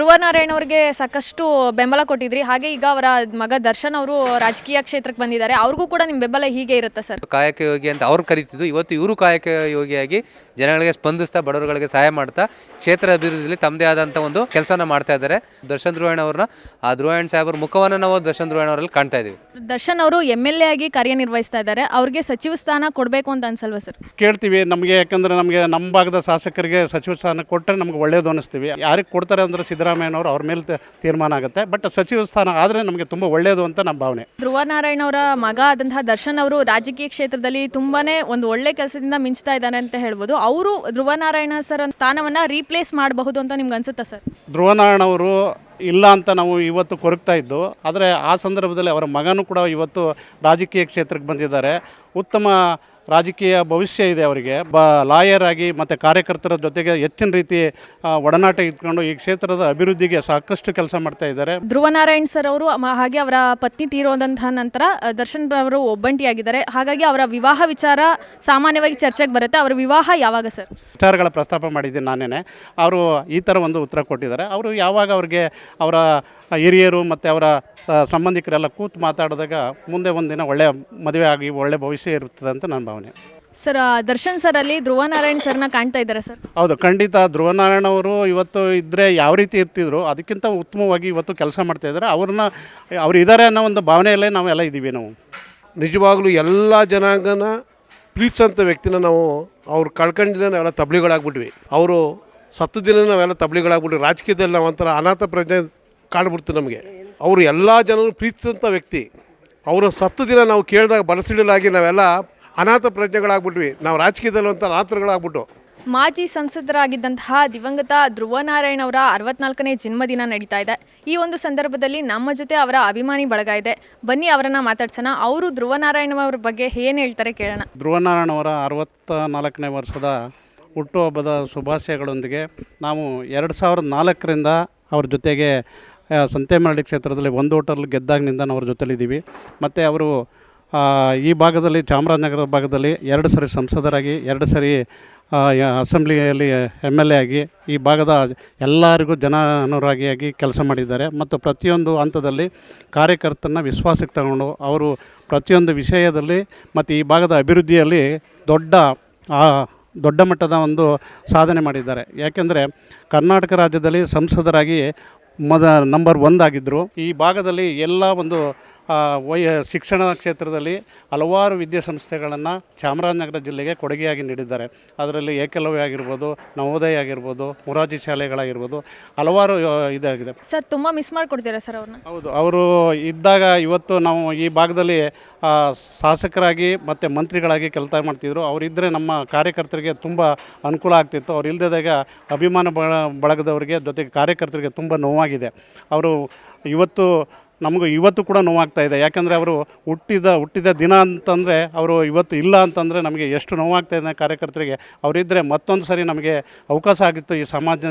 ಧ್ರುವ ನಾರಾಯಣ ಅವ್ರಿಗೆ ಸಾಕಷ್ಟು ಬೆಂಬಲ ಕೊಟ್ಟಿದ್ರಿ. ಹಾಗೆ ಈಗ ಅವರ ಮಗ ದರ್ಶನ್ ಅವರು ರಾಜಕೀಯ ಕ್ಷೇತ್ರಕ್ಕೆ ಬಂದಿದ್ದಾರೆ. ಅವ್ರಿಗೂ ಕೂಡ ನಿಮ್ಮ ಬೆಂಬಲ ಹೀಗೆ ಇರುತ್ತೆ ಸರ್? ಕಾಯಕ ಯೋಗಿ ಅಂತ ಅವ್ರು ಕರೀತಿದ್ದು. ಇವತ್ತು ಇವರು ಕಾಯಕ ಯೋಗಿಯಾಗಿ ಜನಗಳಿಗೆ ಸ್ಪಂದಿಸ್ತಾ ಬಡವರುಗಳಿಗೆ ಸಹಾಯ ಮಾಡ್ತಾ ಕ್ಷೇತ್ರ ಅಭಿವೃದ್ಧಿಯಲ್ಲಿ ತಮ್ಮದೇ ಆದಂಥ ಒಂದು ಕೆಲಸನ ಮಾಡ್ತಾ ಇದ್ದಾರೆ. ದರ್ಶನ್ ಧ್ರುವಣ್ಣ ಅವ್ರನ್ನ. ಆ ಧ್ರುವಣ್ಣ ಸಾಹೇಬ್ರ ಮುಖವನ್ನು ನಾವು ದರ್ಶನ್ ಧ್ರುವಣ್ಣ ಅವರಲ್ಲಿ ಕಾಣ್ತಾ ಇದೀವಿ. ದರ್ಶನ್ ಅವರು ಎಂ ಎಲ್ ಎ ಆಗಿ ಕಾರ್ಯನಿರ್ವಹಿಸ್ತಾ ಇದ್ದಾರೆ. ಅವ್ರಿಗೆ ಸಚಿವ ಸ್ಥಾನ ಕೊಡಬೇಕು ಅಂತ ಅನ್ಸಲ್ವಾ ಸರ್? ಕೇಳ್ತೀವಿ. ನಮಗೆ ಯಾಕಂದ್ರೆ ನಮಗೆ ನಮ್ಮ ಭಾಗದ ಶಾಸಕರಿಗೆ ಸಚಿವ ಸ್ಥಾನ ಕೊಟ್ಟರೆ ನಮ್ಗೆ ಒಳ್ಳೇದು ಅನಿಸ್ತೀವಿ ಯಾರಿಗೆ ಕೊಡ್ತಾರೆ ಅಂದ್ರೆ ಸಿದ್ದರಾಮಯ್ಯನವರು ಅವ್ರ ಮೇಲೆ ತೀರ್ಮಾನ ಆಗುತ್ತೆ. ಬಟ್ ಸಚಿವ ಸ್ಥಾನ ಆದರೆ ನಮಗೆ ತುಂಬ ಒಳ್ಳೆಯದು ಅಂತ ನಮ್ಮ ಭಾವನೆ. ಧ್ರುವ ನಾರಾಯಣ ಅವರ ಮಗ ಆದಂತಹ ದರ್ಶನ್ ಅವರು ರಾಜಕೀಯ ಕ್ಷೇತ್ರದಲ್ಲಿ ತುಂಬಾನೇ ಒಂದು ಒಳ್ಳೆ ಕೆಲಸದಿಂದ ಮಿಂಚ್ತಾ ಇದ್ದಾರೆ ಅಂತ ಹೇಳ್ಬೋದು. ಅವರು ಧ್ರುವ ನಾರಾಯಣ ಸರ್ ಸ್ಥಾನವನ್ನ ರೀಪ್ಲೇಸ್ ಮಾಡಬಹುದು ಅಂತ ನಿಮ್ಗೆ ಅನ್ಸುತ್ತಾ ಸರ್? ಧ್ರುವನಾರಾಯಣ ಅವರು ಇಲ್ಲ ಅಂತ ನಾವು ಇವತ್ತು ಕೊರಗ್ತಾ ಇದ್ದು, ಆದರೆ ಆ ಸಂದರ್ಭದಲ್ಲಿ ಅವರ ಮಗನೂ ಕೂಡ ಇವತ್ತು ರಾಜಕೀಯ ಕ್ಷೇತ್ರಕ್ಕೆ ಬಂದಿದ್ದಾರೆ. ಉತ್ತಮ ರಾಜಕೀಯ ಭವಿಷ್ಯ ಇದೆ ಅವರಿಗೆ. ಬ ಲಾಯರ್ ಆಗಿ ಮತ್ತು ಕಾರ್ಯಕರ್ತರ ಜೊತೆಗೆ ಹೆಚ್ಚಿನ ರೀತಿ ಒಡನಾಟ ಇಟ್ಕೊಂಡು ಈ ಕ್ಷೇತ್ರದ ಅಭಿವೃದ್ಧಿಗೆ ಸಾಕಷ್ಟು ಕೆಲಸ ಮಾಡ್ತಾ ಇದ್ದಾರೆ. ಧ್ರುವನಾರಾಯಣ್ ಸರ್ ಅವರು ಹಾಗೆ ಅವರ ಪತ್ನಿ ತೀರೋದಂತಹ ನಂತರ ದರ್ಶನ್ ಅವರು ಒಬ್ಬಂಟಿಯಾಗಿದ್ದಾರೆ. ಹಾಗಾಗಿ ಅವರ ವಿವಾಹ ವಿಚಾರ ಸಾಮಾನ್ಯವಾಗಿ ಚರ್ಚೆಗೆ ಬರುತ್ತೆ. ಅವರ ವಿವಾಹ ಯಾವಾಗ ಸರ್? ವಿಚಾರಗಳ ಪ್ರಸ್ತಾಪ ಮಾಡಿದ್ದೀನಿ ನಾನೇ ಅವರು ಈ ಥರ ಒಂದು ಉತ್ತರ ಕೊಟ್ಟಿದ್ದಾರೆ. ಅವರು ಯಾವಾಗ ಅವ್ರಿಗೆ ಅವರ ಹಿರಿಯರು ಮತ್ತು ಅವರ ಸಂಬಂಧಿಕರೆಲ್ಲ ಕೂತು ಮಾತಾಡಿದಾಗ ಮುಂದೆ ಒಂದಿನ ಒಳ್ಳೆಯ ಮದುವೆ ಆಗಿ ಒಳ್ಳೆಯ ಭವಿಷ್ಯ ಇರುತ್ತದೆ ಅಂತ ನನ್ನ ಭಾವನೆ. ಸರ್ ಆ, ದರ್ಶನ್ ಸರ್ ಅಲ್ಲಿ ಧ್ರುವನಾರಾಯಣ್ ಸರ್ನ ಕಾಣ್ತಾ ಇದ್ದಾರೆ ಸರ್. ಹೌದು ಖಂಡಿತ ಧ್ರುವನಾರಾಯಣ ಅವರು ಇವತ್ತು ಇದ್ದರೆ ಯಾವ ರೀತಿ ಇರ್ತಿದ್ರು ಅದಕ್ಕಿಂತ ಉತ್ತಮವಾಗಿ ಇವತ್ತು ಕೆಲಸ ಮಾಡ್ತಾ ಇದ್ದಾರೆ. ಅವ್ರನ್ನ ಅವ್ರು ಇದ್ದಾರೆ ಅನ್ನೋ ಒಂದು ಭಾವನೆಯಲ್ಲೇ ನಾವೆಲ್ಲ ಇದ್ದೀವಿ ನಾವು. ನಿಜವಾಗ್ಲೂ ಎಲ್ಲ ಜನಾಂಗನ ಪ್ರೀತಿಸೋಂಥ ವ್ಯಕ್ತಿನ ನಾವು ಅವ್ರು ಕಳ್ಕೊಂಡ ದಿನ ನಾವೆಲ್ಲ ತಬ್ಲಿಗಳಾಗ್ಬಿಟ್ವಿ. ಅವರು ಸತ್ತು ದಿನ ನಾವೆಲ್ಲ ತಬ್ಲಿಗಳಾಗ್ಬಿಟ್ವಿ. ರಾಜಕೀಯದಲ್ಲಿ ನಾವು ಒಂಥರ ಅನಾಥ ಪ್ರಜ್ಞೆ ಕಾಡ್ಬಿಡ್ತು ನಮಗೆ. ಅವರು ಎಲ್ಲ ಜನರು ಪ್ರೀತಿಸಿದಂಥ ವ್ಯಕ್ತಿ. ಅವರ ಸತ್ತು ದಿನ ನಾವು ಕೇಳಿದಾಗ ಬಲಸಿಡಲಾಗಿ ನಾವೆಲ್ಲ ಅನಾಥ ಪ್ರಜ್ಞೆಗಳಾಗ್ಬಿಟ್ವಿ. ನಾವು ರಾಜಕೀಯದಲ್ಲಿರುವಂಥ ಒಂಥರ ಅನಾಥರುಗಳಾಗ್ಬಿಟ್ಟು. ಮಾಜಿ ಸಂಸದರಾಗಿದ್ದಂತಹ ದಿವಂಗತ ಧ್ರುವ ನಾರಾಯಣ್ ಅವರ ಅರವತ್ನಾಲ್ಕನೇ ಜನ್ಮದಿನ ನಡೀತಾ ಇದೆ. ಈ ಒಂದು ಸಂದರ್ಭದಲ್ಲಿ ನಮ್ಮ ಜೊತೆ ಅವರ ಅಭಿಮಾನಿ ಬಳಗ ಇದೆ. ಬನ್ನಿ ಅವರನ್ನ ಮಾತಾಡ್ಸೋಣ. ಅವರು ಧ್ರುವ ನಾರಾಯಣ ಅವ್ರ ಬಗ್ಗೆ ಏನು ಹೇಳ್ತಾರೆ ಕೇಳೋಣ. ಧ್ರುವನಾರಾಯಣ ಅವರ ಅರವತ್ತ ನಾಲ್ಕನೇ ವರ್ಷದ ಹುಟ್ಟುಹಬ್ಬದ ಶುಭಾಶಯಗಳೊಂದಿಗೆ ನಾವು ಎರಡು ಸಾವಿರದ ನಾಲ್ಕರಿಂದ ಅವ್ರ ಜೊತೆಗೆ ಆ, ಸಂತೆಮರಡಿ ಕ್ಷೇತ್ರದಲ್ಲಿ ಒಂದು ಹೋಟಲ್ ಗೆದ್ದಾಗಿನಿಂದ ನಾವು ಅವ್ರ ಜೊತೆಲಿದ್ದೀವಿ. ಮತ್ತು ಅವರು ಈ ಭಾಗದಲ್ಲಿ ಚಾಮರಾಜನಗರ ಭಾಗದಲ್ಲಿ ಎರಡು ಸರಿ ಸಂಸದರಾಗಿ ಎರಡು ಸರಿ ಅಸೆಂಬ್ಲಿಯಲ್ಲಿ ಎಂ ಎಲ್ ಎ ಆಗಿ ಈ ಭಾಗದ ಎಲ್ಲರಿಗೂ ಜನ ಅನುರಾಗಿಯಾಗಿ ಕೆಲಸ ಮಾಡಿದ್ದಾರೆ. ಮತ್ತು ಪ್ರತಿಯೊಂದು ಹಂತದಲ್ಲಿ ಕಾರ್ಯಕರ್ತನ ವಿಶ್ವಾಸಕ್ಕೆ ತಗೊಂಡು ಅವರು ಪ್ರತಿಯೊಂದು ವಿಷಯದಲ್ಲಿ ಮತ್ತು ಈ ಭಾಗದ ಅಭಿವೃದ್ಧಿಯಲ್ಲಿ ದೊಡ್ಡ ದೊಡ್ಡ ಮಟ್ಟದ ಒಂದು ಸಾಧನೆ ಮಾಡಿದ್ದಾರೆ. ಯಾಕೆಂದರೆ ಕರ್ನಾಟಕ ರಾಜ್ಯದಲ್ಲಿ ಸಂಸದರಾಗಿ ಮೊದ ನಂಬರ್ ಒಂದಾಗಿದ್ದರು ಈ ಭಾಗದಲ್ಲಿ ಎಲ್ಲ ಒಂದು ವಯ ಶಿಕ್ಷಣ ಕ್ಷೇತ್ರದಲ್ಲಿ ಹಲವಾರು ವಿದ್ಯಾಸಂಸ್ಥೆಗಳನ್ನು ಚಾಮರಾಜನಗರ ಜಿಲ್ಲೆಗೆ ಕೊಡುಗೆಯಾಗಿ ನೀಡಿದ್ದಾರೆ. ಅದರಲ್ಲಿ ಏಕಲವ್ಯ ಆಗಿರ್ಬೋದು ನವೋದಯ ಆಗಿರ್ಬೋದು ಮುರಾಜಿ ಶಾಲೆಗಳಾಗಿರ್ಬೋದು ಹಲವಾರು ಇದಾಗಿದೆ. ಸರ್ ತುಂಬ ಮಿಸ್ ಮಾಡಿಕೊಡ್ತೀರಾ ಸರ್ ಅವ್ರನ್ನ? ಹೌದು ಅವರು ಇದ್ದಾಗ ಇವತ್ತು ನಾವು ಈ ಭಾಗದಲ್ಲಿ ಶಾಸಕರಾಗಿ ಮತ್ತು ಮಂತ್ರಿಗಳಾಗಿ ಕೆಲಸ ಮಾಡ್ತಿದ್ರು. ಅವರಿದ್ದರೆ ನಮ್ಮ ಕಾರ್ಯಕರ್ತರಿಗೆ ತುಂಬ ಅನುಕೂಲ ಆಗ್ತಿತ್ತು. ಅವ್ರು ಇಲ್ಲದಾಗ ಅಭಿಮಾನ ಬಳ ಬಳಗದವರಿಗೆ ಜೊತೆಗೆ ಕಾರ್ಯಕರ್ತರಿಗೆ ತುಂಬ ನೋವಾಗಿದೆ. ಅವರು ಇವತ್ತು ನಮಗೂ ಇವತ್ತು ಕೂಡ ನೋವಾಗ್ತಾ ಇದೆ. ಯಾಕಂದರೆ ಅವರು ಹುಟ್ಟಿದ ಹುಟ್ಟಿದ ದಿನ ಅಂತಂದರೆ ಅವರು ಇವತ್ತು ಇಲ್ಲ ಅಂತಂದರೆ ನಮಗೆ ಎಷ್ಟು ನೋವಾಗ್ತಾ ಇದೆ ಕಾರ್ಯಕರ್ತರಿಗೆ. ಅವರಿದ್ದರೆ ಮತ್ತೊಂದು ಸರಿ ನಮಗೆ ಅವಕಾಶ ಆಗಿತ್ತು ಈ ಸಮಾಜ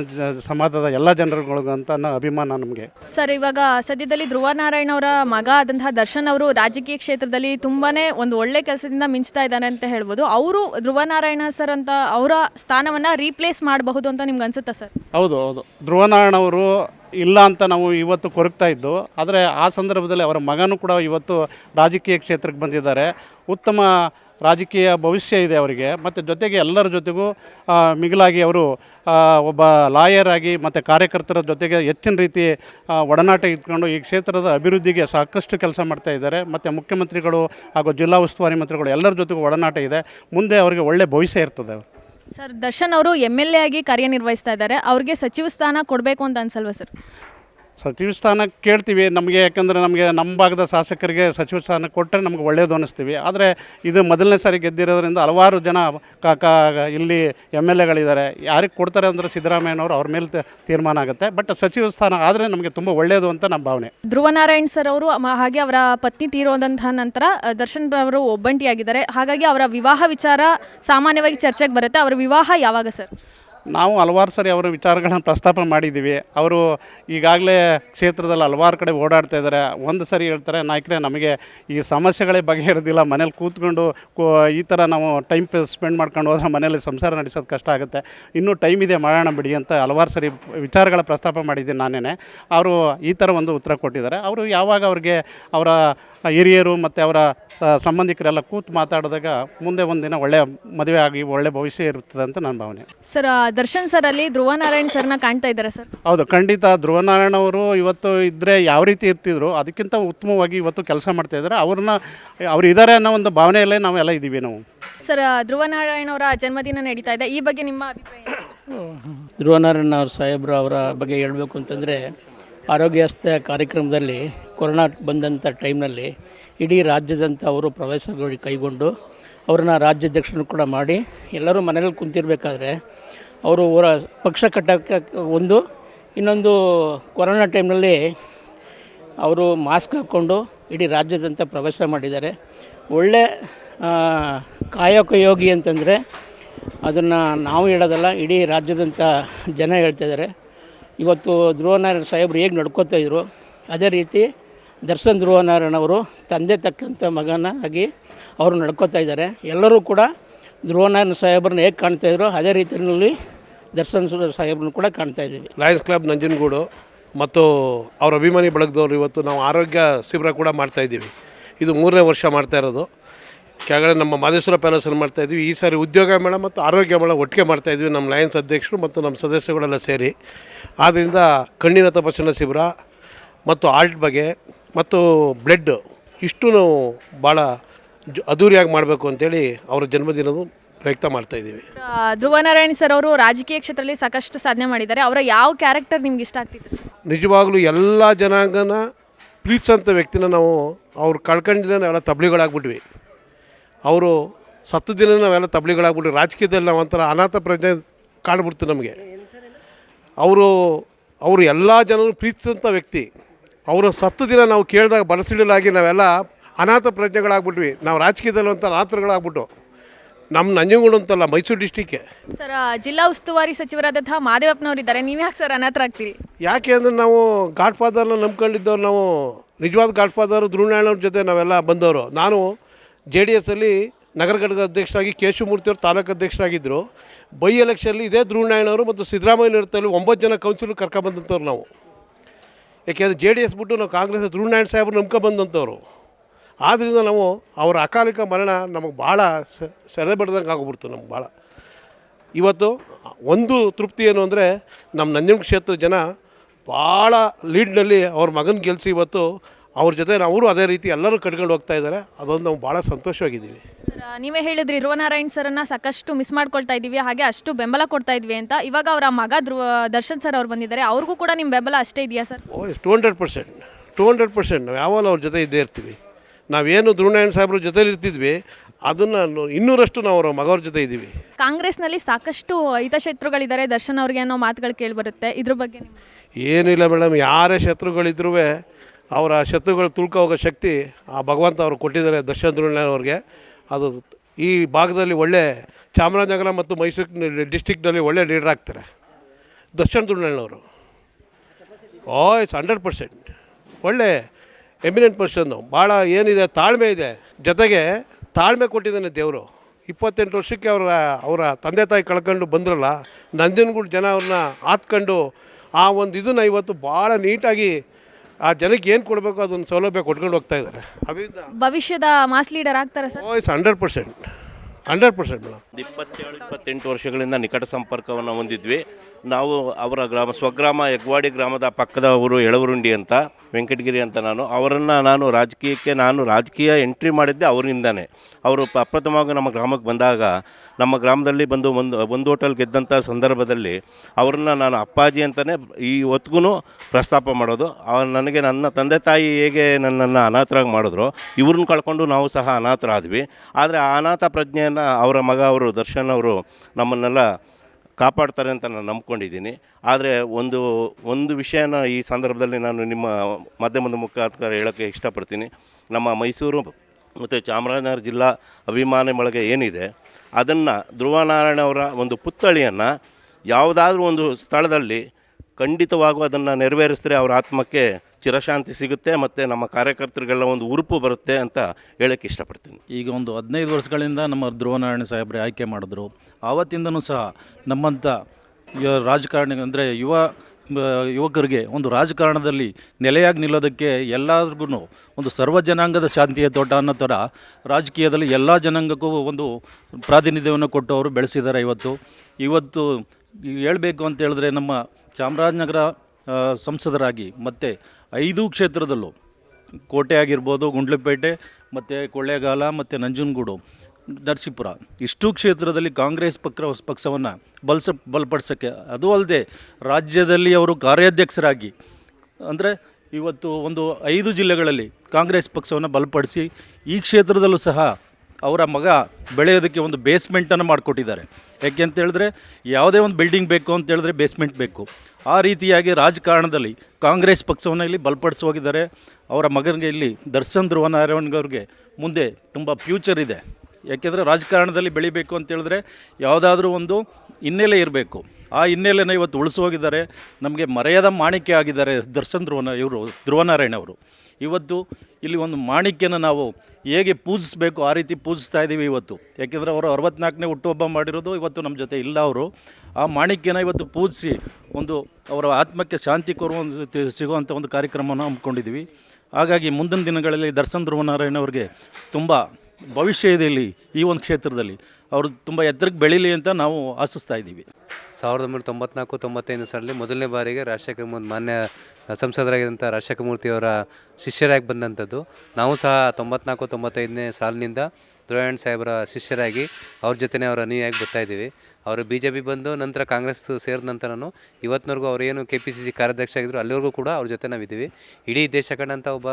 ಸಮಾಜದ ಎಲ್ಲ ಜನರುಗಳಿಗೂ ಅಂತ ಅನ್ನೋ ಅಭಿಮಾನ ನಮಗೆ. ಸರ್ ಇವಾಗ ಸದ್ಯದಲ್ಲಿ ಧ್ರುವ ನಾರಾಯಣ ಅವರ ಮಗ ಆದಂತಹ ದರ್ಶನ್ ಅವರು ರಾಜಕೀಯ ಕ್ಷೇತ್ರದಲ್ಲಿ ತುಂಬಾ ಒಂದು ಒಳ್ಳೆ ಕೆಲಸದಿಂದ ಮಿಂಚ್ತಾ ಇದ್ದಾರೆ ಅಂತ ಹೇಳ್ಬೋದು. ಅವರು ಧ್ರುವ ನಾರಾಯಣ ಸರ್ ಅಂತ ಅವರ ಸ್ಥಾನವನ್ನು ರೀಪ್ಲೇಸ್ ಮಾಡಬಹುದು ಅಂತ ನಿಮ್ಗೆ ಅನ್ಸುತ್ತಾ ಸರ್? ಹೌದು ಹೌದು. ಧ್ರುವನಾರಾಯಣ ಅವರು ಇಲ್ಲ ಅಂತ ನಾವು ಇವತ್ತು ಕೊರಗ್ತಾ ಇದ್ದು, ಆದರೆ ಆ ಸಂದರ್ಭದಲ್ಲಿ ಅವರ ಮಗನೂ ಕೂಡ ಇವತ್ತು ರಾಜಕೀಯ ಕ್ಷೇತ್ರಕ್ಕೆ ಬಂದಿದ್ದಾರೆ. ಉತ್ತಮ ರಾಜಕೀಯ ಭವಿಷ್ಯ ಇದೆ ಅವರಿಗೆ. ಮತ್ತು ಜೊತೆಗೆ ಎಲ್ಲರ ಜೊತೆಗೂ ಮಿಗಿಲಾಗಿ ಅವರು ಒಬ್ಬ ಲಾಯರ್ ಆಗಿ ಮತ್ತು ಕಾರ್ಯಕರ್ತರ ಜೊತೆಗೆ ಹೆಚ್ಚಿನ ರೀತಿ ಒಡನಾಟ ಇಟ್ಕೊಂಡು ಈ ಕ್ಷೇತ್ರದ ಅಭಿವೃದ್ಧಿಗೆ ಸಾಕಷ್ಟು ಕೆಲಸ ಮಾಡ್ತಾ ಇದ್ದಾರೆ. ಮತ್ತು ಮುಖ್ಯಮಂತ್ರಿಗಳು ಹಾಗೂ ಜಿಲ್ಲಾ ಉಸ್ತುವಾರಿ ಮಂತ್ರಿಗಳು ಎಲ್ಲರ ಜೊತೆಗೂ ಒಡನಾಟ ಇದೆ. ಮುಂದೆ ಅವರಿಗೆ ಒಳ್ಳೆಯ ಭವಿಷ್ಯ ಇರ್ತದೆ. ಸರ್ ದರ್ಶನ್ ಅವರು ಎಂ ಎಲ್ ಎ ಆಗಿ ಕಾರ್ಯನಿರ್ವಹಿಸ್ತಾ ಇದ್ದಾರೆ. ಅವ್ರಿಗೆ ಸಚಿವ ಸ್ಥಾನ ಕೊಡಬೇಕು ಅಂತ ಅನ್ಸಲ್ವಾ ಸರ್? ಸಚಿವ ಸ್ಥಾನ ಕೇಳ್ತೀವಿ. ನಮಗೆ ಯಾಕಂದರೆ ನಮಗೆ ನಮ್ಮ ಭಾಗದ ಶಾಸಕರಿಗೆ ಸಚಿವ ಸ್ಥಾನ ಕೊಟ್ಟರೆ ನಮ್ಗೆ ಒಳ್ಳೆಯದು ಅನ್ನಿಸ್ತೀವಿ. ಆದರೆ ಇದು ಮೊದಲನೇ ಸಾರಿ ಗೆದ್ದಿರೋದ್ರಿಂದ ಹಲವಾರು ಜನ ಕ ಇಲ್ಲಿ ಎಂ ಎಲ್ ಎಗಳಿದ್ದಾರೆ. ಯಾರಿಗೆ ಕೊಡ್ತಾರೆ ಅಂದರೆ ಸಿದ್ದರಾಮಯ್ಯನವರು ಅವ್ರ ಮೇಲೆ ತೀರ್ಮಾನ ಆಗುತ್ತೆ. ಬಟ್ ಸಚಿವ ಸ್ಥಾನ ಆದರೆ ನಮಗೆ ತುಂಬ ಒಳ್ಳೆಯದು ಅಂತ ನಮ್ಮ ಭಾವನೆ. ಧ್ರುವನಾರಾಯಣ್ ಸರ್ ಅವರು ಹಾಗೆ ಅವರ ಪತ್ನಿ ತೀರೋದಂತಹ ನಂತರ ದರ್ಶನ್ ಅವರು ಒಬ್ಬಂಟಿಯಾಗಿದ್ದಾರೆ. ಹಾಗಾಗಿ ಅವರ ವಿವಾಹ ವಿಚಾರ ಸಾಮಾನ್ಯವಾಗಿ ಚರ್ಚೆಗೆ ಬರುತ್ತೆ. ಅವರ ವಿವಾಹ ಯಾವಾಗ ಸರ್? ನಾವು ಹಲವಾರು ಸರಿ ಅವರ ವಿಚಾರಗಳನ್ನ ಪ್ರಸ್ತಾಪ ಮಾಡಿದ್ದೀವಿ. ಅವರು ಈಗಾಗಲೇ ಕ್ಷೇತ್ರದಲ್ಲಿ ಹಲವಾರು ಕಡೆ ಓಡಾಡ್ತಾ ಇದ್ದಾರೆ. ಒಂದು ಸರಿ ಹೇಳ್ತಾರೆ, ನಾಯಕರೇ, ನಮಗೆ ಈ ಸಮಸ್ಯೆಗಳೇ ಬಗೆಹರಿದಿಲ್ಲ. ಮನೇಲಿ ಕೂತ್ಕೊಂಡು ಈ ಥರ ನಾವು ಟೈಮ್ ಸ್ಪೆಂಡ್ ಮಾಡ್ಕೊಂಡು ಹೋದ್ರೆ ಮನೇಲಿ ಸಂಸಾರ ನಡೆಸೋದು ಕಷ್ಟ ಆಗುತ್ತೆ. ಇನ್ನೂ ಟೈಮ್ ಇದೆ, ಮಾಡೋಣ ಬಿಡಿ ಅಂತ ಹಲವಾರು ಸರಿ ವಿಚಾರಗಳ ಪ್ರಸ್ತಾಪ ಮಾಡಿದ್ದೀನಿ ನಾನೇ ಅವರು ಈ ಥರ ಒಂದು ಉತ್ತರ ಕೊಟ್ಟಿದ್ದಾರೆ. ಅವರು ಯಾವಾಗ ಅವ್ರಿಗೆ ಅವರ ಹಿರಿಯರು ಮತ್ತು ಅವರ ಸಂಬಂಧಿಕರೆಲ್ಲ ಕೂತು ಮಾತಾಡಿದಾಗ ಮುಂದೆ ಒಂದಿನ ಒಳ್ಳೆಯ ಮದುವೆ ಆಗಿ ಒಳ್ಳೆ ಭವಿಷ್ಯ ಇರುತ್ತದೆ ಅಂತ ನನ್ನ ಭಾವನೆ. ಸರ್ ಆ, ದರ್ಶನ್ ಸರ್ ಅಲ್ಲಿ ಧ್ರುವ ನಾರಾಯಣ್ ಸರ್ನ ಕಾಣ್ತಾ ಇದ್ದಾರೆ ಸರ್. ಹೌದು ಖಂಡಿತ ಧ್ರುವನಾರಾಯಣ ಅವರು ಇವತ್ತು ಇದ್ದರೆ ಯಾವ ರೀತಿ ಇರ್ತಿದ್ರು ಅದಕ್ಕಿಂತ ಉತ್ತಮವಾಗಿ ಇವತ್ತು ಕೆಲಸ ಮಾಡ್ತಾ ಇದ್ದಾರೆ. ಅವ್ರನ್ನ ಅವ್ರು ಇದ್ದಾರೆ ಅನ್ನೋ ಒಂದು ಭಾವನೆಯಲ್ಲೇ ನಾವೆಲ್ಲ ಇದ್ದೀವಿ ನಾವು. ಸರ್ ಆ, ಧ್ರುವ ನಾರಾಯಣ್ ಅವರ ಜನ್ಮದಿನ ನಡೀತಾ ಇದೆ. ಈ ಬಗ್ಗೆ ನಿಮ್ಮ ಅಭಿಪ್ರಾಯ ಏನು? ಧ್ರುವನಾರಾಯಣ ಅವ್ರ ಸಾಹೇಬರು ಅವರ ಬಗ್ಗೆ ಹೇಳಬೇಕು ಅಂತಂದರೆ ಆರೋಗ್ಯಸ್ಥ ಕಾರ್ಯಕ್ರಮದಲ್ಲಿ ಕೊರೋನಾ ಬಂದಂಥ ಟೈಮ್ನಲ್ಲಿ ಇಡೀ ರಾಜ್ಯದಂತ ಅವರು ಪ್ರವಾಸಗಳು ಕೈಗೊಂಡು ಅವ್ರನ್ನ ರಾಜ್ಯಾಧ್ಯಕ್ಷರನ್ನು ಕೂಡ ಮಾಡಿ ಎಲ್ಲರೂ ಮನೇಲಿ ಕುಂತಿರ್ಬೇಕಾದ್ರೆ ಅವರು ಅವರ ಪಕ್ಷ ಕಟ್ಟಕ್ಕೆ ಒಂದು, ಇನ್ನೊಂದು ಕೊರೋನಾ ಟೈಮ್ನಲ್ಲಿ ಅವರು ಮಾಸ್ಕ್ ಹಾಕ್ಕೊಂಡು ಇಡೀ ರಾಜ್ಯದಂತ ಪ್ರವಾಸ ಮಾಡಿದ್ದಾರೆ. ಒಳ್ಳೆ ಕಾಯಕ ಯೋಗಿ ಅಂತಂದರೆ ಅದನ್ನು ನಾವು ಹೇಳೋದಲ್ಲ, ಇಡೀ ರಾಜ್ಯದಂಥ ಜನ ಹೇಳ್ತಿದ್ದಾರೆ ಇವತ್ತು ಧ್ರುವನಾರಾಯಣ ಸಾಹೇಬ್ರು ಹೇಗೆ ನಡ್ಕೋತಾ ಇದ್ರು, ಅದೇ ರೀತಿ ದರ್ಶನ್ ಧ್ರುವನಾರಾಯಣ ಅವರು ತಂದೆ ತಕ್ಕಂಥ ಮಗನ ಆಗಿ ಅವರು ನಡ್ಕೋತಾ ಇದ್ದಾರೆ. ಎಲ್ಲರೂ ಕೂಡ ಧ್ರುವನಾರಾಯಣ ಸಾಹೇಬ್ರನ್ನ ಹೇಗೆ ಕಾಣ್ತಾ ಇದ್ರು ಅದೇ ರೀತಿಯಲ್ಲಿ ದರ್ಶನ್ ಸಾಹೇಬ್ರನ್ನ ಕೂಡ ಕಾಣ್ತಾ ಇದ್ದೀವಿ. ಲಯನ್ಸ್ ಕ್ಲಬ್ ನಂಜನಗೂಡು ಮತ್ತು ಅವರ ಅಭಿಮಾನಿ ಬಳಗದವ್ರು ಇವತ್ತು ನಾವು ಆರೋಗ್ಯ ಶಿಬಿರ ಕೂಡ ಮಾಡ್ತಾ ಇದ್ದೀವಿ. ಇದು ಮೂರನೇ ವರ್ಷ ಮಾಡ್ತಾ ಇರೋದು. ಕೆಳಗಡೆ ನಮ್ಮ ಮಾದೇಶ್ವರ ಪ್ಯಾಲೇಸಲ್ಲಿ ಮಾಡ್ತಾ ಇದ್ವಿ ಈ ಸಾರಿ ಉದ್ಯೋಗ ಮೇಳ ಮತ್ತು ಆರೋಗ್ಯ ಮೇಳ ಒಟ್ಟಿಗೆ ಮಾಡ್ತಾ ಇದ್ವಿ ನಮ್ಮ ಲಯನ್ಸ್ ಅಧ್ಯಕ್ಷರು ಮತ್ತು ನಮ್ಮ ಸದಸ್ಯಗಳೆಲ್ಲ ಸೇರಿ. ಆದ್ದರಿಂದ ಕಣ್ಣಿನ ತಪಾಸಣಾ ಶಿಬಿರ ಮತ್ತು ಆರ್ಟ್ ಬಗ್ಗೆ ಮತ್ತು ಬ್ಲಡ್ ಇಷ್ಟು ನಾವು ಭಾಳ ಜ ಅದ್ದೂರಿಯಾಗಿ ಮಾಡಬೇಕು ಅಂತೇಳಿ ಅವರ ಜನ್ಮದಿನದ ಪ್ರಯುಕ್ತ ಮಾಡ್ತಾ ಇದ್ದೀವಿ. ಧ್ರುವನಾರಾಯಣ ಸರ್ ಅವರು ರಾಜಕೀಯ ಕ್ಷೇತ್ರದಲ್ಲಿ ಸಾಕಷ್ಟು ಸಾಧನೆ ಮಾಡಿದ್ದಾರೆ. ಅವರ ಯಾವ ಕ್ಯಾರೆಕ್ಟರ್ ನಿಮ್ಗೆ ಇಷ್ಟ ಆಗ್ತಿತ್ತು ನಿಜವಾಗ್ಲೂ ಎಲ್ಲ ಜನಾಂಗನ ಪ್ರೀತಿಸೋಂಥ ವ್ಯಕ್ತಿನ ನಾವು ಅವ್ರು ಕಳ್ಕೊಂಡಿದ್ರೆ ನಾವೆಲ್ಲ ತಬ್ಲಿಗಳಾಗ್ಬಿಟ್ವಿ. ಅವರು ಸತ್ತು ದಿನ ನಾವೆಲ್ಲ ತಬ್ಲಿಗಳಾಗ್ಬಿಟ್ವಿ. ರಾಜಕೀಯದಲ್ಲಿ ನಾವು ಒಂಥರ ಅನಾಥ ಪ್ರಜ್ಞೆ ಕಾಣ್ಬಿಡ್ತು ನಮಗೆ. ಅವರು ಅವರು ಎಲ್ಲ ಜನರು ಪ್ರೀತಿಸಿದಂಥ ವ್ಯಕ್ತಿ. ಅವರು ಸತ್ತು ದಿನ ನಾವು ಕೇಳಿದಾಗ ಬಲಸಿಡಲಾಗಿ ನಾವೆಲ್ಲ ಅನಾಥ ಪ್ರಜ್ಞೆಗಳಾಗ್ಬಿಟ್ವಿ. ನಾವು ರಾಜಕೀಯದಲ್ಲಿ ಒಂಥರ ಅನಾಥಗಳಾಗ್ಬಿಟ್ಟು ನಮ್ಮ ನಂಜನಗೂಡು ಅಂತಲ್ಲ ಮೈಸೂರು ಡಿಸ್ಟಿಕ್ಗೆ ಸರ್ ಜಿಲ್ಲಾ ಉಸ್ತುವಾರಿ ಸಚಿವರಾದಂತಹ ಮಾದೇವಪ್ಪನವರಿದ್ದಾರೆ. ನೀವು ಯಾಕೆ ಸರ್ ಅನಾಥರಾಗ್ತೀರಿ? ಯಾಕೆ ಅಂದರೆ ನಾವು ಗಾಡ್ ಫಾದರ್ನ ನಂಬ್ಕೊಂಡಿದ್ದವ್ರು ನಾವು ನಿಜವಾದ ಗಾಡ್ ಫಾದರ್ ಜೊತೆ ನಾವೆಲ್ಲ ಬಂದವರು. ನಾನು ಜೆ ಡಿ ಎಸ್ಸಲ್ಲಿ ನಗರ ಘಟಕದ ಅಧ್ಯಕ್ಷರಾಗಿ ಕೇಶವಮೂರ್ತಿಯವರು ತಾಲೂಕು ಅಧ್ಯಕ್ಷರಾಗಿದ್ದರು ಬೈ ಎಲೆಕ್ಷನಲ್ಲಿ ಇದೇ ಧ್ರುವನಾರಾಯಣವರು ಮತ್ತು ಸಿದ್ದರಾಮಯ್ಯ ನೇತೃತ್ವದಲ್ಲಿ ಒಂಬತ್ತು ಜನ ಕೌನ್ಸಿಲ್ ಕರ್ಕೊಂಬಂದಂಥವ್ರು ನಾವು. ಯಾಕೆಂದರೆ ಜೆ ಡಿ ಎಸ್ ಬಿಟ್ಟು ನಾವು ಕಾಂಗ್ರೆಸ್ ಧ್ರುವನಾರಾಯಣ ಸಾಹೇಬ್ರು ನಂಬ್ಕೊಂಬಂದಂಥವ್ರು ಆದ್ದರಿಂದ ನಾವು ಅವರ ಅಕಾಲಿಕ ಮರಣ ನಮಗೆ ಭಾಳ ಸೆರೆ ಬಿಡ್ದಂಗೆ ಆಗೋಗ್ಬಿಡ್ತು ನಮ್ಗೆ ಭಾಳ. ಇವತ್ತು ಒಂದು ತೃಪ್ತಿ ಏನು ಅಂದರೆ ನಮ್ಮ ನಂಜನ ಕ್ಷೇತ್ರ ಜನ ಭಾಳ ಲೀಡ್ನಲ್ಲಿ ಅವ್ರ ಮಗನ ಗೆಲ್ಲಿಸಿ ಇವತ್ತು ಅವ್ರ ಜೊತೆ ಅವರು ಅದೇ ರೀತಿ ಎಲ್ಲರೂ ಕಟ್ಕೊಂಡು ಹೋಗ್ತಾ ಇದ್ದಾರೆ. ಅದೊಂದು ನಾವು ಭಾಳ ಸಂತೋಷವಾಗಿದ್ದೀವಿ. ನೀವೇ ಹೇಳಿದ್ರಿ ಧ್ರುವ ನಾರಾಯಣ್ ಸರ್ನ ಸಾಕಷ್ಟು ಮಿಸ್ ಮಾಡ್ಕೊಳ್ತಾ ಇದೀವಿ ಹಾಗೆ ಅಷ್ಟು ಬೆಂಬಲ ಕೊಡ್ತಾ ಇದ್ವಿ ಅಂತ. ಇವಾಗ ಅವರ ಮಗ ಧ್ರುವ ದರ್ಶನ್ ಸರ್ ಅವ್ರು ಬಂದಿದ್ದಾರೆ ಅವ್ರಿಗೂ ಕೂಡ ನಿಮ್ಮ ಬೆಂಬಲ ಅಷ್ಟೇ ಇದೆಯಾ sir? Oh two hundred percent two hundred percent ನಾವು ಯಾವಾಗ ಅವ್ರ ಜೊತೆ ಇದ್ದೇ ಇರ್ತೀವಿ. ನಾವೇನು ಧ್ರುವನಾರಾಯಣ ಸಾಹೇಬ್ರ ಜೊತೆ ಇರ್ತಿದ್ವಿ ಅದನ್ನು ಇನ್ನೂರಷ್ಟು ನಾವು ಅವರ ಮಗವ್ರ ಜೊತೆ ಇದ್ದೀವಿ. ಕಾಂಗ್ರೆಸ್ನಲ್ಲಿ ಸಾಕಷ್ಟು ಹಿತಶತ್ರುಗಳಿದ್ದಾರೆ ದರ್ಶನ್ ಅವ್ರಿಗೆ ಅನ್ನೋ ಮಾತುಗಳು ಕೇಳಿಬರುತ್ತೆ ಇದ್ರ ಬಗ್ಗೆ ನಿಮ್ಮ ಏನಿಲ್ಲ ಮೇಡಮ್ ಯಾರೇ ಶತ್ರುಗಳಿದ್ರೂ ಅವರ ಶತ್ರುಗಳು ತುಳ್ಕೋ ಹೋಗೋ ಶಕ್ತಿ ಆ ಭಗವಂತ ಅವರು ಕೊಟ್ಟಿದ್ದಾರೆ ದರ್ಶನ್ ಧ್ರುವನಾರಾಯಣ ಅವ್ರಿಗೆ. ಅದು ಈ ಭಾಗದಲ್ಲಿ ಒಳ್ಳೆ ಚಾಮರಾಜನಗರ ಮತ್ತು ಮೈಸೂರು ಡಿಸ್ಟಿಕ್ನಲ್ಲಿ ಒಳ್ಳೆ ಲೀಡರ್ ಆಗ್ತಾರೆ. ದರ್ಶನ್ ದುಂಡಣ್ಣವರು ಓಯ್ಸ್ ಹಂಡ್ರೆಡ್ ಪರ್ಸೆಂಟ್ ಒಳ್ಳೆ ಎಮಿನೆಂಟ್ ಪರ್ಸನ್ನು ಭಾಳ ಏನಿದೆ, ತಾಳ್ಮೆ ಇದೆ. ಜೊತೆಗೆ ತಾಳ್ಮೆ ಕೊಟ್ಟಿದ್ದಾನೆ ದೇವರು. ಇಪ್ಪತ್ತೆಂಟು ವರ್ಷಕ್ಕೆ ಅವರ ಅವರ ತಂದೆ ತಾಯಿ ಕಳ್ಕೊಂಡು ಬಂದ್ರಲ್ಲ, ನಂಜನಗೂಡು ಜನ ಅವ್ರನ್ನ ಆತ್ಕೊಂಡು ಆ ಒಂದು ಇದನ್ನು ಇವತ್ತು ಭಾಳ ನೀಟಾಗಿ ಆ ಜನಕ್ಕೆ ಏನು ಕೊಡಬೇಕು ಅದೊಂದು ಸೌಲಭ್ಯ ಕೊಟ್ಕೊಂಡು ಹೋಗ್ತಾ ಇದ್ದಾರೆ. ಅದರಿಂದ ಭವಿಷ್ಯದ ಮಾಸ್ ಲೀಡರ್ ಆಗ್ತಾರೆ sir? Oh it's hundred percent hundred percent madam ಇಪ್ಪತ್ತೇಳು ಇಪ್ಪತ್ತೆಂಟು ವರ್ಷಗಳಿಂದ ನಿಕಟ ಸಂಪರ್ಕವನ್ನು ಹೊಂದಿದ್ವಿ. ನಾವು ಅವರ ಗ್ರಾಮ, ಸ್ವಗ್ರಾಮ ಯಗ್ವಾಡಿ ಗ್ರಾಮದ ಪಕ್ಕದ ಊರು ಎಳವರುಂಡಿ ಅಂತ, ವೆಂಕಟಗಿರಿ ಅಂತ ನಾನು. ಅವರನ್ನು ನಾನು ರಾಜಕೀಯಕ್ಕೆ, ನಾನು ರಾಜಕೀಯ ಎಂಟ್ರಿ ಮಾಡಿದ್ದೆ ಅವರಿಂದನೇ. ಅವರು ಅಪ್ರಥಮವಾಗಿ ನಮ್ಮ ಗ್ರಾಮಕ್ಕೆ ಬಂದಾಗ, ನಮ್ಮ ಗ್ರಾಮದಲ್ಲಿ ಬಂದು ಒಂದು ಒಂದು ಹೋಟೆಲ್ ಗೆದ್ದಂಥ ಸಂದರ್ಭದಲ್ಲಿ ಅವ್ರನ್ನ ನಾನು ಅಪ್ಪಾಜಿ ಅಂತಲೇ ಈ ಹೊತ್ತಿಗೂ ಪ್ರಸ್ತಾಪ ಮಾಡೋದು. ಅವ್ರು ನನಗೆ ನನ್ನ ತಂದೆ ತಾಯಿ ಹೇಗೆ ನನ್ನನ್ನು ಅನಾಥರಾಗಿ ಮಾಡಿದ್ರು, ಇವ್ರನ್ನ ಕಳ್ಕೊಂಡು ನಾವು ಸಹ ಅನಾಥರಾದ್ವಿ. ಆದರೆ ಆ ಅನಾಥ ಪ್ರಜ್ಞೆಯನ್ನು ಅವರ ಮಗ, ಅವರು ದರ್ಶನ್ ಅವರು ನಮ್ಮನ್ನೆಲ್ಲ ಕಾಪಾಡ್ತಾರೆ ಅಂತ ನಾನು ನಂಬ್ಕೊಂಡಿದ್ದೀನಿ. ಆದರೆ ಒಂದು ಒಂದು ವಿಷಯನ ಈ ಸಂದರ್ಭದಲ್ಲಿ ನಾನು ನಿಮ್ಮ ಮಾಧ್ಯಮದ ಮುಖಾಂತರ ಹೇಳೋಕ್ಕೆ ಇಷ್ಟಪಡ್ತೀನಿ. ನಮ್ಮ ಮೈಸೂರು ಮತ್ತು ಚಾಮರಾಜನಗರ ಜಿಲ್ಲಾ ಅಭಿಮಾನಿ ಮಳಿಗೆ ಏನಿದೆ, ಅದನ್ನು ಧ್ರುವನಾರಾಯಣ ಅವರ ಒಂದು ಪುತ್ಥಳಿಯನ್ನು ಯಾವುದಾದ್ರೂ ಒಂದು ಸ್ಥಳದಲ್ಲಿ ಖಂಡಿತವಾಗೂ ಅದನ್ನು ನೆರವೇರಿಸಿದ್ರೆ ಅವರ ಆತ್ಮಕ್ಕೆ ಚಿರಶಾಂತಿ ಸಿಗುತ್ತೆ ಮತ್ತು ನಮ್ಮ ಕಾರ್ಯಕರ್ತರಿಗೆಲ್ಲ ಒಂದು ಉರುಪು ಬರುತ್ತೆ ಅಂತ ಹೇಳಕ್ಕೆ ಇಷ್ಟಪಡ್ತೀನಿ. ಈಗ ಒಂದು ಹದಿನೈದು ವರ್ಷಗಳಿಂದ ನಮ್ಮ ಧ್ರುವನಾರಾಯಣ ಸಾಹೇಬ್ರೆ ಆಯ್ಕೆ ಮಾಡಿದ್ರು. ಆವತ್ತಿಂದನೂ ಸಹ ನಮ್ಮಂಥ ರಾಜಕಾರಣಿ ಅಂದರೆ ಯುವ ಯುವಕರಿಗೆ ಒಂದು ರಾಜಕಾರಣದಲ್ಲಿ ನೆಲೆಯಾಗಿ ನಿಲ್ಲೋದಕ್ಕೆ ಎಲ್ಲರಿಗೂ ಒಂದು ಸರ್ವ ಜನಾಂಗದ ಶಾಂತಿಯ ತೋಟ ಅನ್ನೋ ಥರ ರಾಜಕೀಯದಲ್ಲಿ ಎಲ್ಲ ಜನಾಂಗಕ್ಕೂ ಒಂದು ಪ್ರಾತಿನಿಧ್ಯವನ್ನು ಕೊಟ್ಟು ಅವರು ಬೆಳೆಸಿದ್ದಾರೆ ಇವತ್ತು. ಇವತ್ತು ಹೇಳಬೇಕು ಅಂತ ಹೇಳಿದ್ರೆ ನಮ್ಮ ಚಾಮರಾಜನಗರ ಸಂಸದರಾಗಿ ಮತ್ತು ಐದು ಕ್ಷೇತ್ರದಲ್ಲೂ ಕೋಟೆ ಆಗಿರ್ಬೋದು ಗುಂಡ್ಲುಪೇಟೆ, ಮತ್ತು ಕೊಳ್ಳೇಗಾಲ, ಮತ್ತು ನಂಜನಗೂಡು, ನರಸೀಪುರ. ಇಷ್ಟು ಕ್ಷೇತ್ರದಲ್ಲಿ ಕಾಂಗ್ರೆಸ್ ಪಕ್ಷ ಪಕ್ಷವನ್ನು ಬಲಸ ಬಲಪಡಿಸೋಕ್ಕೆ ಅದು ಅಲ್ಲದೆ ರಾಜ್ಯದಲ್ಲಿ ಅವರು ಕಾರ್ಯಾಧ್ಯಕ್ಷರಾಗಿ, ಅಂದರೆ ಇವತ್ತು ಒಂದು ಐದು ಜಿಲ್ಲೆಗಳಲ್ಲಿ ಕಾಂಗ್ರೆಸ್ ಪಕ್ಷವನ್ನು ಬಲಪಡಿಸಿ ಈ ಕ್ಷೇತ್ರದಲ್ಲೂ ಸಹ ಅವರ ಮಗ ಬೆಳೆಯೋದಕ್ಕೆ ಒಂದು ಬೇಸ್ಮೆಂಟನ್ನು ಮಾಡಿಕೊಟ್ಟಿದ್ದಾರೆ. ಯಾಕೆ ಅಂತ ಹೇಳಿದ್ರೆ ಯಾವುದೇ ಒಂದು ಬಿಲ್ಡಿಂಗ್ ಬೇಕು ಅಂತ ಹೇಳಿದ್ರೆ ಬೇಸ್ಮೆಂಟ್ ಬೇಕು. ಆ ರೀತಿಯಾಗಿ ರಾಜಕಾರಣದಲ್ಲಿ ಕಾಂಗ್ರೆಸ್ ಪಕ್ಷವನ್ನು ಇಲ್ಲಿ ಬಲಪಡಿಸಿ ಹೋಗಿದ್ದಾರೆ. ಅವರ ಮಗನಿಗೆ ಇಲ್ಲಿ ದರ್ಶನ್ ಧ್ರುವನಾರಾಯಣ್ಗವ್ರಿಗೆ ಮುಂದೆ ತುಂಬ ಫ್ಯೂಚರ್ ಇದೆ. ಯಾಕೆಂದರೆ ರಾಜಕಾರಣದಲ್ಲಿ ಬೆಳಿಬೇಕು ಅಂತ ಹೇಳಿದ್ರೆ ಯಾವುದಾದ್ರೂ ಒಂದು ಹಿನ್ನೆಲೆ ಇರಬೇಕು. ಆ ಹಿನ್ನೆಲೆನ ಇವತ್ತು ಉಳಿಸೋಗಿದ್ದಾರೆ ನಮಗೆ ಮರೆಯದ ಮಾಣಿಕೆ ಆಗಿದ್ದಾರೆ ದರ್ಶನ್ ಧ್ರುವನ ಇವರು, ಧ್ರುವನಾರಾಯಣ ಅವರು. ಇವತ್ತು ಇಲ್ಲಿ ಒಂದು ಮಾಣಿಕ್ಯನ ನಾವು ಹೇಗೆ ಪೂಜಿಸಬೇಕು, ಆ ರೀತಿ ಪೂಜಿಸ್ತಾ ಇದ್ದೀವಿ ಇವತ್ತು. ಯಾಕೆಂದರೆ ಅವರು ಅರವತ್ನಾಲ್ಕನೇ ಹುಟ್ಟುಹಬ್ಬ ಮಾಡಿರೋದು, ಇವತ್ತು ನಮ್ಮ ಜೊತೆ ಇಲ್ಲ ಅವರು. ಆ ಮಾಣಿಕ್ಯನ ಇವತ್ತು ಪೂಜಿಸಿ ಒಂದು ಅವರ ಆತ್ಮಕ್ಕೆ ಶಾಂತಿ ಕೊರುವ ಒಂದು ತಿ- ಸಿಗುವಂಥ ಒಂದು ಕಾರ್ಯಕ್ರಮವನ್ನು ಹಮ್ಮಿಕೊಂಡಿದ್ದೀವಿ. ಹಾಗಾಗಿ ಮುಂದಿನ ದಿನಗಳಲ್ಲಿ ದರ್ಶನ್ ಧ್ರುವನಾರಾಯಣ ಅವರಿಗೆ ತುಂಬ ಭವಿಷ್ಯ ಇದೆ ಇಲ್ಲಿ, ಈ ಒಂದು ಕ್ಷೇತ್ರದಲ್ಲಿ. ಅವರು ತುಂಬ ಎತ್ತರಕ್ಕೆ ಬೆಳೀಲಿ ಅಂತ ನಾವು ಆಶಿಸ್ತಾ ಇದ್ದೀವಿ ಸಾವಿರದ ಒಂಬೈನೂರ ತೊಂಬತ್ನಾಲ್ಕು ತೊಂಬತ್ತೈದು ಸಾಲಲ್ಲಿ ಮೊದಲನೇ ಬಾರಿಗೆ ರಾಷ್ಟ್ರೀಯ ಮಾನ್ಯ ಸಂಸದರಾಗಿದ್ದಂಥ ರಾಜಶೇಖರಮೂರ್ತಿಯವರ ಶಿಷ್ಯರಾಗಿ ಬಂದಂಥದ್ದು. ನಾವು ಸಹ ತೊಂಬತ್ನಾಲ್ಕು, ತೊಂಬತ್ತೈದನೇ ಸಾಲಿನಿಂದ ಧ್ರುವನಾರಾಯಣ ಸಾಹೇಬರ ಶಿಷ್ಯರಾಗಿ ಅವ್ರ ಜೊತೆನೇ ಅವರ ಅನಿಯಾಗಿ ಬರ್ತಾ ಇದ್ದೀವಿ. ಅವರು ಬಿ ಜೆ ಪಿ ಬಂದು ನಂತರ ಕಾಂಗ್ರೆಸ್ ಸೇರಿದ ನಂತರನೂ ಇವತ್ತಿನವರೆಗೂ ಅವರು ಏನು ಕೆ ಪಿ ಸಿ ಸಿ ಕಾರ್ಯಾಧ್ಯಕ್ಷ ಆಗಿದ್ದರು ಅಲ್ಲಿವರೆಗೂ ಕೂಡ ಅವ್ರ ಜೊತೆ ನಾವಿದ್ದೀವಿ. ಇಡೀ ದೇಶ ಕಂಡಂಥ ಒಬ್ಬ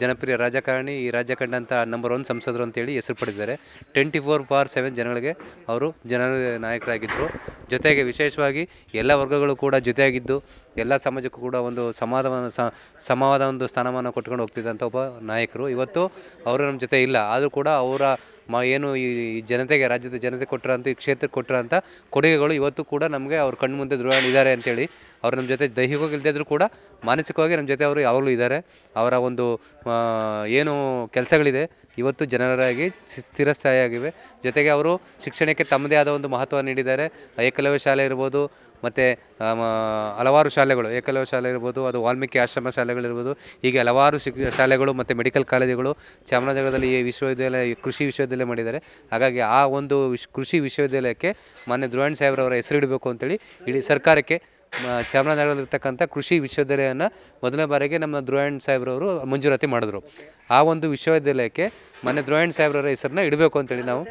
ಜನಪ್ರಿಯ ರಾಜಕಾರಣಿ, ಈ ರಾಜ್ಯ ಕಂಡಂಥ ನಂಬರ್ ಒನ್ ಸಂಸದರು ಅಂತೇಳಿ ಹೆಸರು ಪಡೆದಿದ್ದಾರೆ. ಟ್ವೆಂಟಿ ಫೋರ್ ಬಾರ್ ಸೆವೆನ್ ಜನಗಳಿಗೆ ಅವರು ಜನರ ನಾಯಕರಾಗಿದ್ದರು ಜೊತೆಗೆ ವಿಶೇಷವಾಗಿ ಎಲ್ಲ ವರ್ಗಗಳು ಕೂಡ ಜೊತೆಯಾಗಿದ್ದು, ಎಲ್ಲ ಸಮಾಜಕ್ಕೂ ಕೂಡ ಒಂದು ಸಮಾಧಾನ ಸಮವಾದ ಒಂದು ಸ್ಥಾನಮಾನ ಕೊಟ್ಕೊಂಡು ಹೋಗ್ತಿದ್ದಂಥ ಒಬ್ಬ ನಾಯಕರು. ಇವತ್ತು ಅವರು ನಮ್ಮ ಜೊತೆ ಇಲ್ಲ, ಆದರೂ ಕೂಡ ಅವರ ಮ ಏನು ಈ ಜನತೆಗೆ, ರಾಜ್ಯದ ಜನತೆ ಕೊಟ್ಟಿರೋಂಥ ಈ ಕ್ಷೇತ್ರಕ್ಕೆ ಕೊಟ್ಟಿರೋಂಥ ಕೊಡುಗೆಗಳು ಇವತ್ತು ಕೂಡ ನಮಗೆ ಅವ್ರ ಕಣ್ಣು ಮುಂದೆ ಧ್ರುವ ಇದ್ದಾರೆ ಅಂತೇಳಿ ಅವ್ರು ನಮ್ಮ ಜೊತೆ ದೈಹಿಕವಾಗಿ ಇಲ್ಲದೇ ಇದ್ದರೂ ಕೂಡ ಮಾನಸಿಕವಾಗಿ ನಮ್ಮ ಜೊತೆ ಅವರು ಯಾವಾಗಲೂ ಇದ್ದಾರೆ ಅವರ ಒಂದು ಏನು ಕೆಲಸಗಳಿದೆ ಇವತ್ತು ಜನರಾಗಿ ಸ್ಥಿರಸ್ಥಾಯಿಯಾಗಿವೆ. ಜೊತೆಗೆ ಅವರು ಶಿಕ್ಷಣಕ್ಕೆ ತಮ್ಮದೇ ಆದ ಒಂದು ಮಹತ್ವ ನೀಡಿದ್ದಾರೆ. ಏಕಲವ್ಯ ಶಾಲೆ ಇರ್ಬೋದು ಮತ್ತು ಹಲವಾರು ಶಾಲೆಗಳು, ಏಕಲವ್ಯ ಶಾಲೆ ಇರ್ಬೋದು, ಅದು ವಾಲ್ಮೀಕಿ ಆಶ್ರಮ ಶಾಲೆಗಳಿರ್ಬೋದು, ಹೀಗೆ ಹಲವಾರು ಶಿಕ್, ಶಾಲೆಗಳು ಮತ್ತು ಮೆಡಿಕಲ್ ಕಾಲೇಜುಗಳು ಚಾಮರಾಜನಗರದಲ್ಲಿ ಈ ವಿಶ್ವವಿದ್ಯಾಲಯ ಕೃಷಿ ವಿಶ್ವವಿದ್ಯಾಲಯ ಮಾಡಿದ್ದಾರೆ. ಹಾಗಾಗಿ ಆ ಒಂದು ವಿಶ್, ಕೃಷಿ ವಿಶ್ವವಿದ್ಯಾಲಯಕ್ಕೆ ಮಾನ್ಯ ಧ್ರುವಣ್ ಸಾಹೇಬ್ರವರ ಹೆಸರಿಡಬೇಕು ಅಂತೇಳಿ ಇಡೀ ಸರ್ಕಾರಕ್ಕೆ ಚಾಮರಾಜನಗರದಲ್ಲಿರ್ತಕ್ಕಂಥ ಕೃಷಿ ವಿಶ್ವವಿದ್ಯಾಲಯನ ಮೊದಲನೇ ಬಾರಿಗೆ ನಮ್ಮ ಧ್ರುವಣ್ ಸಾಹೇಬ್ರವರು ಮಂಜೂರಾತಿ ಮಾಡಿದ್ರು. ಆ ಒಂದು ವಿಶ್ವವಿದ್ಯಾಲಯಕ್ಕೆ ಮೊನ್ನೆ ಧ್ರುವಣ್ ಸಾಹೇಬ್ರವರ ಹೆಸರನ್ನ ಇಡಬೇಕು ಅಂತೇಳಿ ನಾವು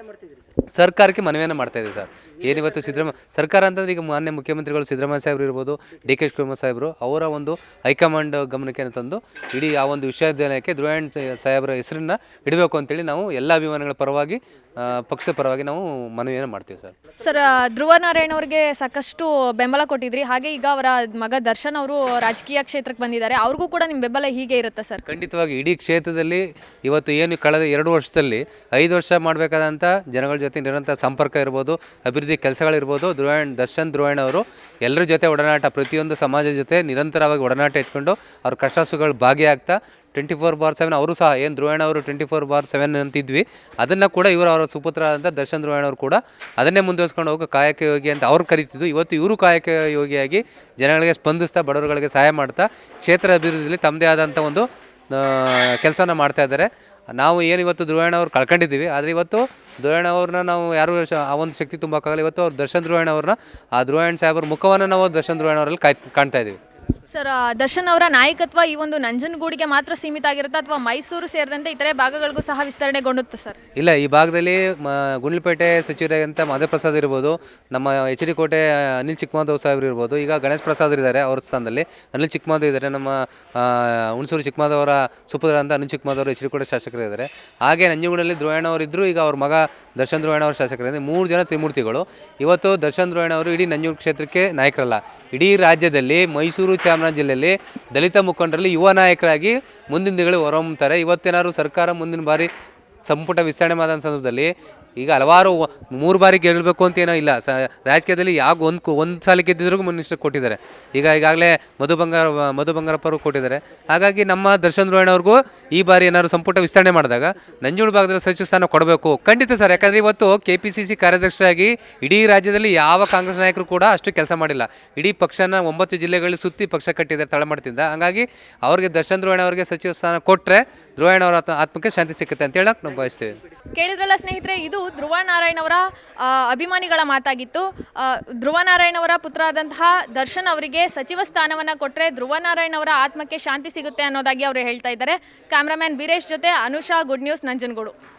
ಸರ್ಕಾರಕ್ಕೆ ಮನವಿಯನ್ನು ಮಾಡ್ತಾ ಸರ್. ಏನಿವತ್ತು ಸಿದ್ದರಾಮಯ್ಯ ಸರ್ಕಾರ ಅಂತಂದ್ರೆ ಈಗ ಮಾನ್ಯ ಮುಖ್ಯಮಂತ್ರಿಗಳು ಸಿದ್ದರಾಮಯ್ಯ ಸಾಹೇಬರು ಇರ್ಬೋದು, ಡಿ ಕೆ ಶಿವಕುಮಾರ್ ಸಾಹೇಬರು, ಅವರ ಒಂದು ಹೈಕಮಾಂಡ್ ಗಮನಕ್ಕೆ ತಂದು ಇಡೀ ಆ ಒಂದು ವಿಶ್ವವಿದ್ಯಾಲಯಕ್ಕೆ ಧ್ರುವಣ್ ಸಾಹೇಬರ ಹೆಸರನ್ನ ಇಡಬೇಕು ಅಂತೇಳಿ ನಾವು ಎಲ್ಲ ಅಭಿಮಾನಿಗಳ ಪರವಾಗಿ ಪಕ್ಷದ ಪರವಾಗಿ ನಾವು ಮನವಿಯನ್ನು ಮಾಡ್ತೀವಿ ಸರ್. ಸರ್ ಧ್ರುವ ನಾರಾಯಣ ಅವ್ರಿಗೆ ಸಾಕಷ್ಟು ಬೆಂಬಲ ಕೊಟ್ಟಿದ್ರಿ. ಹಾಗೆ ಈಗ ಅವರ ಮಗ ದರ್ಶನ್ ಅವರು ರಾಜಕೀಯ ಕ್ಷೇತ್ರಕ್ಕೆ ಬಂದಿದ್ದಾರೆ. ಅವ್ರಿಗೂ ಕೂಡ ನಿಮ್ಮ ಬೆಂಬಲ ಹೀಗೆ ಇರುತ್ತೆ ಸರ್? ಖಂಡಿತವಾಗಿ ಇಡೀ ಕ್ಷೇತ್ರದಲ್ಲಿ ಇವತ್ತು ಏನು ಕಳೆದ ಎರಡು ವರ್ಷದಲ್ಲಿ ಐದು ವರ್ಷ ಮಾಡಬೇಕಾದಂಥ ಜನಗಳ ಜೊತೆ ನಿರಂತರ ಸಂಪರ್ಕ ಇರ್ಬೋದು ಅಭಿವೃದ್ಧಿ ಕೆಲಸಗಳಿರ್ಬೋದು ಧ್ರುವಣ್ ದರ್ಶನ್ ಧ್ರುವಣ್ ಅವರು ಎಲ್ಲರ ಜೊತೆ ಒಡನಾಟ ಪ್ರತಿಯೊಂದು ಸಮಾಜದ ಜೊತೆ ನಿರಂತರವಾಗಿ ಒಡನಾಟ ಇಟ್ಕೊಂಡು ಅವ್ರ ಕಷ್ಟ ಸುಖಗಳು ಭಾಗಿಯಾಗ್ತಾ ಟ್ವೆಂಟಿ ಫೋರ್ ಬಾರ್ ಸೆವೆನ್ ಅವರು ಸಹ ಏನು ಧ್ರುವಣ್ಣ ಅವರು ಟ್ವೆಂಟಿ ಫೋರ್ ಬಾರ್ ಸೆವೆನ್ ಅಂತಿದ್ವಿ. ಅದನ್ನು ಕೂಡ ಇವರು ಅವರ ಸುಪುತ್ರ ಅಂತ ದರ್ಶನ್ ಧ್ರುವಣ್ಣ ಅವರು ಕೂಡ ಅದನ್ನೇ ಮುಂದುವರಿಸ್ಕೊಂಡು ಹೋಗೋ ಕಾಯಕ ಯೋಗಿ ಅಂತ ಅವ್ರು ಕರೀತಿದ್ದು. ಇವತ್ತು ಇವರು ಕಾಯಕ ಯೋಗಿಯಾಗಿ ಜನಗಳಿಗೆ ಸ್ಪಂದಿಸ್ತಾ, ಬಡವರುಗಳಿಗೆ ಸಹಾಯ ಮಾಡ್ತಾ, ಕ್ಷೇತ್ರ ಅಭಿವೃದ್ಧಿಯಲ್ಲಿ ತಮ್ಮದೇ ಆದಂಥ ಒಂದು ಕೆಲಸನ ಮಾಡ್ತಾ ಇದ್ದಾರೆ. ನಾವು ಏನು ಇವತ್ತು ಧ್ರುವಣ್ಣ ಅವ್ರು ಕಳ್ಕೊಂಡಿದ್ದೀವಿ. ಆದರೆ ಇವತ್ತು ಧ್ರುವಣ್ಣ ಅವ್ರನ್ನ ನಾವು ಯಾರು ಆ ಒಂದು ಶಕ್ತಿ ತುಂಬಕ್ಕಾಗಲ್ಲ. ಇವತ್ತು ಅವ್ರು ದರ್ಶನ್ ಧ್ರುವಣ್ಣ ಅವ್ರನ್ನ ಆ ಧ್ರುವಣ್ಣ ಸಾಹೇಬ್ರ ಮುಖವನ್ನು ನಾವು ದರ್ಶನ್ ಧ್ರುವಣ್ಣ ಅವರಲ್ಲಿ ಕಾಯ್, ಕಾಣ್ತಾ ಇದ್ದೀವಿ ಸರ್ ದರ್ಶನ್ ಅವರ ನಾಯಕತ್ವ ಈ ಒಂದು ನಂಜನಗೂಡಿಗೆ ಮಾತ್ರ ಸೀಮಿತ ಆಗಿರುತ್ತಾ ಅಥವಾ ಮೈಸೂರು ಸೇರಿದಂತೆ ಇತರೆ ಭಾಗಗಳಿಗೂ ಸಹ ವಿಸ್ತರಣೆಗೊಂಡುತ್ತೆ ಸರ್? ಇಲ್ಲ, ಈ ಭಾಗದಲ್ಲಿ, ಮ, ಗುಂಡ್ಲುಪೇಟೆ ಸಚಿವರಾಗಿಂತ ಮಧುಪ್ರಸಾದ್ ಇರ್ಬೋದು, ನಮ್ಮ ಎಚ್ ಡಿ ಕೋಟೆ ಅನಿಲ್ ಚಿಕ್ಕಮಾಧವ್ ಸಾಹೇಬ್ರು ಇರ್ಬೋದು, ಈಗ ಗಣೇಶ್ ಪ್ರಸಾದ್ ಇದ್ದಾರೆ ಅವ್ರ ಸ್ಥಾನದಲ್ಲಿ. ಅನಿಲ್ ಚಿಕ್ಕಮಾಧವ್ ಇದ್ದಾರೆ, ನಮ್ಮ ಹುಣಸೂರು ಚಿಕ್ಕಮಾಧವ್ ಅವರ ಸುಪುತ್ರ ಅಂತ ಅನಿಲ್ ಚಿಕ್ಕಮಾಧವ್ ಎಚ್ ಡಿ ಕೋಟೆ ಶಾಸಕರು ಇದ್ದಾರೆ. ಹಾಗೆ ನಂಜನಗೂಡಲ್ಲಿ ಧ್ರುವಣ್ಣ ಅವರು ಇದ್ದರು ಈಗ ಅವ್ರ ಮಗ ದರ್ಶನ್ ಧ್ರುವಣ್ಣ ಅವ್ರ ಶಾಸಕರಿದ್ದಾರೆ ಮೂರು ಜನ ತ್ರಿಮೂರ್ತಿಗಳು. ಇವತ್ತು ದರ್ಶನ್ ಧ್ರುವಣ್ಣ ಅವರು ಇಡೀ ನಂಜನಗೂಡು ಕ್ಷೇತ್ರಕ್ಕೆ ನಾಯಕರಲ್ಲ. ಇಡೀ ರಾಜ್ಯದಲ್ಲಿ, ಮೈಸೂರು ಚಾಮರಾಜ ಜಿಲ್ಲೆಯಲ್ಲಿ ದಲಿತ ಮುಖಂಡರಲ್ಲಿ ಯುವ ನಾಯಕರಾಗಿ ಮುಂದಿನ ದಿನಗಳು ಹೊರಹೊಮ್ಮುತ್ತಾರೆ. ಇವತ್ತೇನಾದ್ರು ಸರ್ಕಾರ ಮುಂದಿನ ಬಾರಿ ಸಂಪುಟ ವಿಸ್ತರಣೆ ಮಾಡಿದ ಸಂದರ್ಭದಲ್ಲಿ ಈಗ ಹಲವಾರು ಮೂರು ಬಾರಿ ಗೆಲ್ಲಬೇಕು ಅಂತ ಏನೋ ಇಲ್ಲ. ಸ, ರಾಜಕೀಯದಲ್ಲಿ ಯಾವ ಒಂದು ಒಂದು ಸಾಲ ಗೆದ್ದಿದ್ರಿಗೂ ಮಿನಿಸ್ಟರ್ ಕೊಟ್ಟಿದ್ದಾರೆ. ಈಗ ಈಗಾಗಲೇ ಮಧು ಬಂಗಾರ, ಮಧು ಬಂಗಾರಪ್ಪರು ಕೊಟ್ಟಿದ್ದಾರೆ. ಹಾಗಾಗಿ ನಮ್ಮ ದರ್ಶನ್ ಅವ್ರಿಗೂ ಈ ಬಾರಿ ಏನಾದ್ರು ಸಂಪುಟ ವಿಸ್ತರಣೆ ಮಾಡಿದಾಗ ನಂಜುಂಡ ಭಾಗದಲ್ಲಿ ಸಚಿವ ಸ್ಥಾನ ಕೊಡಬೇಕು. ಖಂಡಿತ ಸರ್, ಯಾಕಂದರೆ ಇವತ್ತು ಕೆ ಪಿ ಸಿ ಸಿ ಕಾರ್ಯದರ್ಶಿಯಾಗಿ ಇಡೀ ರಾಜ್ಯದಲ್ಲಿ ಯಾವ ಕಾಂಗ್ರೆಸ್ ನಾಯಕರು ಕೂಡ ಅಷ್ಟು ಕೆಲಸ ಮಾಡಿಲ್ಲ. ಇಡೀ ಪಕ್ಷನ ಒಂಬತ್ತು ಜಿಲ್ಲೆಗಳಲ್ಲಿ ಸುತ್ತಿ ಪಕ್ಷ ಕಟ್ಟಿದ್ದಾರೆ ತಳಮಟ್ಟದಿಂದ. ಹಾಗಾಗಿ ಅವರಿಗೆ ದರ್ಶನ್ ಧ್ರುವಣ್ಣ ಅವರಿಗೆ ಸಚಿವ ಸ್ಥಾನ ಕೊಟ್ಟರೆ ಧ್ರುವಣ್ಣ ಅವರ ಆತ್ಮ- ಆತ್ಮಕ್ಕೆ ಶಾಂತಿ ಸಿಗುತ್ತೆ ಅಂತ ಹೇಳಕ್ಕೆ ನಾವು ಬಯಸ್ತೀವಿ. ಕೇಳಿದ್ರಲ್ಲ ಸ್ನೇಹಿತರೆ, ಇದು ಧ್ರುವ ನಾರಾಯಣ್ ಅವರ ಅಭಿಮಾನಿಗಳ ಮಾತಾಗಿತ್ತು. ಧ್ರುವ ನಾರಾಯಣ್ ಅವರ ಪುತ್ರ ಆದಂತಹ ದರ್ಶನ್ ಅವರಿಗೆ ಸಚಿವ ಸ್ಥಾನವನ್ನು ಕೊಟ್ಟರೆ ಧ್ರುವ ನಾರಾಯಣ್ ಅವರ ಆತ್ಮಕ್ಕೆ ಶಾಂತಿ ಸಿಗುತ್ತೆ ಅನ್ನೋದಾಗಿ ಅವರು ಹೇಳ್ತಾ ಇದ್ದಾರೆ. ಕ್ಯಾಮ್ರಾಮ್ಯಾನ್ ವೀರೇಶ್ ಜೊತೆ ಅನುಷಾ, ಗುಡ್ ನ್ಯೂಸ್, ನಂಜನಗೂಡು.